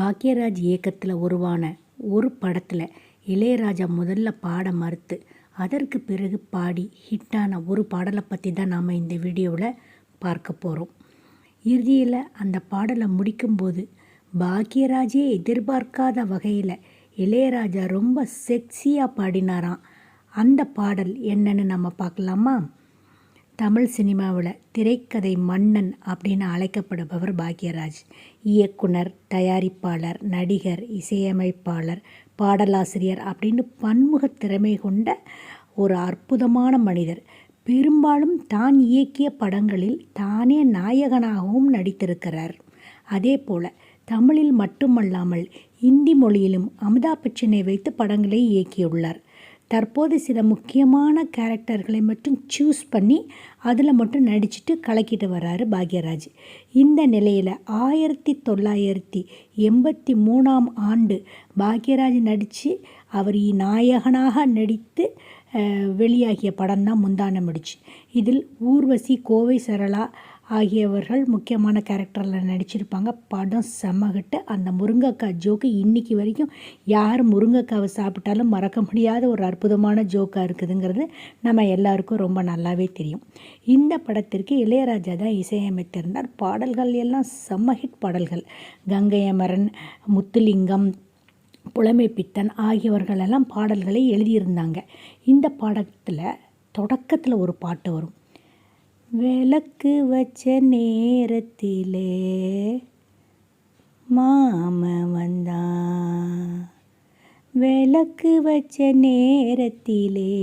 பாக்யராஜ் இயக்கத்தில் உருவான ஒரு படத்தில் இளையராஜா முதல்ல பாட மறுத்து அதற்கு பிறகு பாடி ஹிட்டான ஒரு பாடலை பற்றி தான் நாம் இந்த வீடியோவில் பார்க்க போகிறோம் இறுதியில் அந்த பாடலை முடிக்கும்போது பாக்யராஜே எதிர்பார்க்காத வகையில் இளையராஜா ரொம்ப செக்ஸியாக பாடினாராம். அந்த பாடல் என்னன்னு நம்ம பார்க்கலாமா? தமிழ் சினிமாவில் திரைக்கதை மன்னன் அப்படின்னு அழைக்கப்படுபவர் பாக்யராஜ். இயக்குனர் தயாரிப்பாளர் நடிகர் இசையமைப்பாளர் பாடலாசிரியர் அப்படின்னு பன்முக திறமை கொண்ட ஒரு அற்புதமான மனிதர். பெரும்பாலும் தான் இயக்கிய படங்களில் தானே நாயகனாகவும் நடித்திருக்கிறார். அதே போல் தமிழில் மட்டுமல்லாமல் இந்தி மொழியிலும் அமிதாப் பச்சனை வைத்து படங்களை இயக்கியுள்ளார். தற்போது சில முக்கியமான கேரக்டர்களை மட்டும் சூஸ் பண்ணி அதில் மட்டும் நடிச்சுட்டு கலக்கிட்டு வர்றாரு பாக்யராஜ். இந்த நிலையில் ஆயிரத்தி தொள்ளாயிரத்தி எண்பத்தி மூணாம் ஆண்டு பாக்யராஜ் நடித்து அவர் நாயகனாக நடித்து வெளியாகிய படம் தான் முந்தான முடிச்சு. இதில் ஊர்வசி கோவை சரளா ஆகியவர்கள் முக்கியமான கேரக்டரில் நடிச்சிருப்பாங்க. படம் செம்மகிட்டு அந்த முருங்கைக்காய் ஜோக்கு இன்றைக்கி வரைக்கும் யார் முருங்கைக்காவை சாப்பிட்டாலும் மறக்க முடியாத ஒரு அற்புதமான ஜோக்காக இருக்குதுங்கிறது நம்ம எல்லாருக்கும் ரொம்ப நல்லாவே தெரியும். இந்த படத்திற்கு இளையராஜா தான் இசையமைத்திருந்தார். பாடல்கள் எல்லாம் செம்ம ஹிட் பாடல்கள். கங்கையமரன் முத்துலிங்கம் புலமை பித்தன் ஆகியவர்களெல்லாம் பாடல்களை எழுதியிருந்தாங்க. இந்த பாடத்தில் தொடக்கத்தில் ஒரு பாட்டு வரும். விளக்கு வச்ச நேரத்திலே மாம வந்தான் விளக்கு வச்ச நேரத்திலே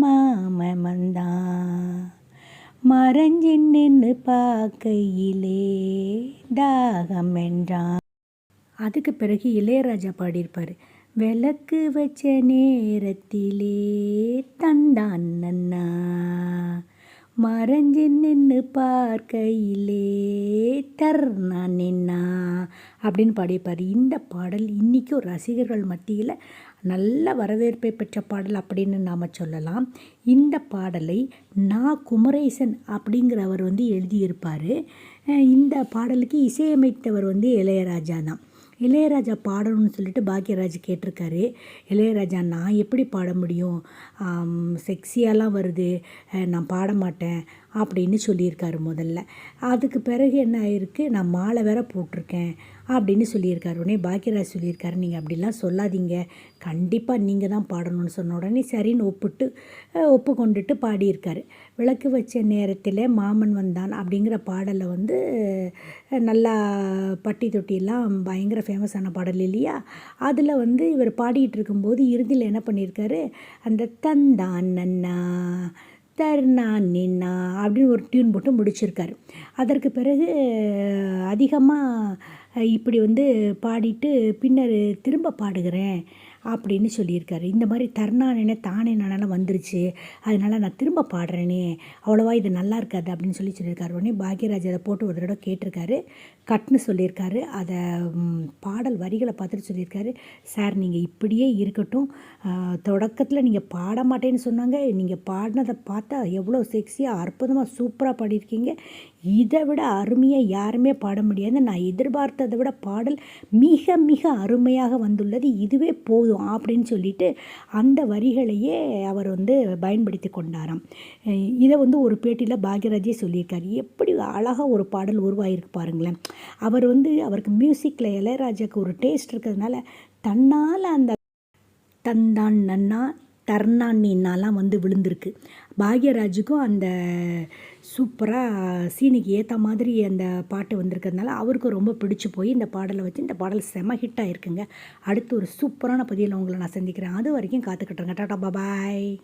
மாம வந்தான் மறைஞ்சு நின்று பார்க்கையிலே தாகம் என்றான் அதுக்கு பிறகு இளையராஜா பாடியிருப்பார். விளக்கு வச்ச நேரத்திலே தந்தான் மறைஞ்சு நின்று பார்க்கையிலே நான் நின்னா அப்படின்னு பாடியிருப்பார். இந்த பாடல் இன்றைக்கும் ரசிகர்கள் மத்தியில் நல்ல வரவேற்பை பெற்ற பாடல் அப்படின்னு நாம் சொல்லலாம். இந்த பாடலை நா. குமரேசன் அப்படிங்கிறவர் வந்து எழுதியிருப்பார். இந்த பாடலுக்கு இசையமைத்தவர் வந்து இளையராஜா தான். இளையராஜா பாடணும்னு சொல்லிட்டு பாக்யராஜ் கேட்டிருக்காரு. இளையராஜா நான் எப்படி பாட முடியும்? செக்ஸியாலாம் வருது. நான் பாட மாட்டேன். அப்படின்னு சொல்லியிருக்காரு முதல்ல. அதுக்கு பிறகு என்ன ஆயிருக்கு? நான் மாலை வேற போட்டிருக்கேன் அப்படின்னு சொல்லியிருக்காரு. உடனே பாக்கியராஜ் சொல்லியிருக்காரு நீங்கள் அப்படிலாம் சொல்லாதீங்க. கண்டிப்பாக நீங்கள் தான் பாடணும்னு சொன்ன உடனே சரின்னு ஒப்பிட்டு ஒப்புக்கொண்டுட்டு பாடியிருக்காரு. விளக்கு வச்ச நேரத்தில் மாமன் வந்தான். அப்படிங்கிற பாடலை வந்து நல்லா பட்டி தொட்டியெல்லாம் பயங்கர ஃபேமஸான பாடல் இல்லையா? அதில் வந்து இவர் பாடிக்கிட்டு இருக்கும்போது இறுதியில் என்ன பண்ணியிருக்காரு? அந்த தந்தான் நன்னா தர்ணா நின்னா அப்படின்னு ஒரு டியூன் போட்டு முடிச்சிருக்காரு. அதற்கு பிறகு அதிகமாக இப்படி வந்து பாடிட்டு பின்னர் திரும்ப பாடுகிறேன். அப்படின்னு சொல்லியிருக்காரு. இந்த மாதிரி தர்ணானே தானே நானெல்லாம் வந்துருச்சு. அதனால் நான் திரும்ப பாடுறேனே. அவ்வளோவா இது நல்லா இருக்காது அப்படின்னு சொல்லி சொல்லியிருக்காரு. உடனே பாக்யராஜ் அதை போட்டு ஒரு தடவை கேட்டிருக்காரு. கட்னு சொல்லியிருக்காரு. அதை பாடல் வரிகளை பார்த்துட்டு சொல்லியிருக்காரு. சார் நீங்கள் இப்படியே இருக்கட்டும். தொடக்கத்தில் நீங்கள் பாட மாட்டேன்னு சொன்னாங்க. நீங்கள் பாடினதை பார்த்தா எவ்வளோ செக்ஸியாக அற்புதமாக சூப்பராக பாடியிருக்கீங்க. இதை விட அருமையாக யாருமே பாட முடியாது நான் எதிர்பார்த்ததை விட பாடல் மிக மிக அருமையாக வந்துள்ளது. இதுவே போதும். அப்படின்னு சொல்லிட்டு அந்த வரிகளையே அவர் வந்து பயன்படுத்தி கொண்டாராம். இதை வந்து ஒரு பேட்டியில் பாக்யராஜே சொல்லியிருக்காரு. எப்படி அழகாக ஒரு பாடல் உருவாகிருக்கு பாருங்களேன். அவர் வந்து அவருக்கு மியூசிக்கில் இளையராஜாவுக்கு ஒரு டேஸ்ட் இருக்கிறதுனால தன்னால் அந்த தந்தான் நன்னா தர்ணான்னின்னாலாம் வந்து விழுந்திருக்கு. பாக்யராஜுக்கும் அந்த சூப்பராக சீனிக்கு ஏற்ற மாதிரி அந்த பாட்டு வந்திருக்கிறதுனால அவருக்கும் ரொம்ப பிடிச்சி போய் இந்த பாடலை வச்சு இந்த பாடல் செம ஹிட்டாக இருக்குங்க அடுத்து ஒரு சூப்பரான பதிவில் உங்களை நான் சந்திக்கிறேன். அது வரைக்கும் காத்துக்கிட்டுருங்க டாட்டா பாய்